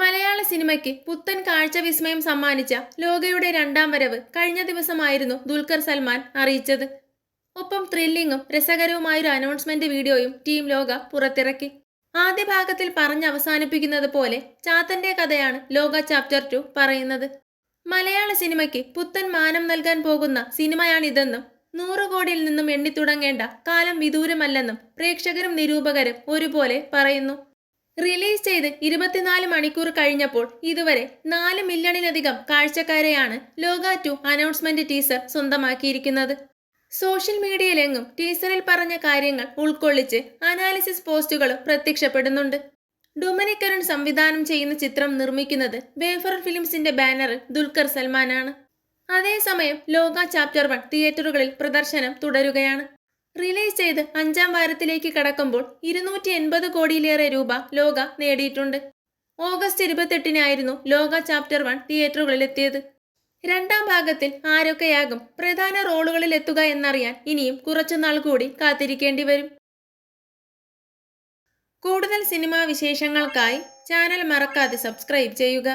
മലയാള സിനിമയ്ക്ക് പുത്തൻ കാഴ്ച വിസ്മയം സമ്മാനിച്ച ലോകയുടെ രണ്ടാം വരവ് കഴിഞ്ഞ ദിവസമായിരുന്നു ദുൽഖർ സൽമാൻ അറിയിച്ചത്. ഒപ്പം ത്രില്ലിങ്ങും രസകരവുമായൊരു അനൗൺസ്മെന്റ് വീഡിയോയും ടീം ലോക പുറത്തിറക്കി. ആദ്യ ഭാഗത്തിൽ പറഞ്ഞ് അവസാനിപ്പിക്കുന്നത് പോലെ ചാത്തന്റെ കഥയാണ് ലോക ചാപ്റ്റർ ടു പറയുന്നത്. മലയാള സിനിമയ്ക്ക് പുത്തൻ മാനം നൽകാൻ പോകുന്ന സിനിമയാണിതെന്നും നൂറ് കോടിയിൽ നിന്നും എണ്ണിത്തുടങ്ങേണ്ട കാലം വിദൂരമല്ലെന്നും പ്രേക്ഷകരും നിരൂപകരും ഒരുപോലെ പറയുന്നു. റിലീസ് ചെയ്ത് ഇരുപത്തിനാല് മണിക്കൂർ കഴിഞ്ഞപ്പോൾ ഇതുവരെ നാല് മില്യണിലധികം കാഴ്ചക്കാരെയാണ് ലോക ടു അനൗൺസ്മെന്റ് ടീസർ സ്വന്തമാക്കിയിരിക്കുന്നത്. സോഷ്യൽ മീഡിയയിലെങ്ങും ടീസറിൽ പറഞ്ഞ കാര്യങ്ങൾ ഉൾക്കൊള്ളിച്ച് അനാലിസിസ് പോസ്റ്റുകളും പ്രത്യക്ഷപ്പെടുന്നുണ്ട്. ഡൊമിനിക്കരൺ സംവിധാനം ചെയ്യുന്ന ചിത്രം നിർമ്മിക്കുന്നത് വേഫർ ഫിലിംസിന്റെ ബാനറിൽ ദുൽഖർ സൽമാനാണ്. അതേസമയം ലോക ചാപ്റ്റർ വൺ തിയേറ്ററുകളിൽ പ്രദർശനം തുടരുകയാണ്. റിലീസ് ചെയ്ത് അഞ്ചാം വാരത്തിലേക്ക് കടക്കുമ്പോൾ ഇരുന്നൂറ്റി എൺപത് കോടിയിലേറെ രൂപ ലോക നേടിയിട്ടുണ്ട്. ഓഗസ്റ്റ് ഇരുപത്തെട്ടിനായിരുന്നു ലോക ചാപ്റ്റർ വൺ തിയേറ്ററുകളിൽ എത്തിയത് രണ്ടാം ഭാഗത്തിൽ ആരൊക്കെയാകും പ്രധാന റോളുകളിൽ എത്തുക എന്നറിയാൻ ഇനിയും കുറച്ചുനാൾ കൂടി കാത്തിരിക്കേണ്ടി വരും. കൂടുതൽ സിനിമാ വിശേഷങ്ങൾക്കായി ചാനൽ മറക്കാതെ സബ്സ്ക്രൈബ് ചെയ്യുക.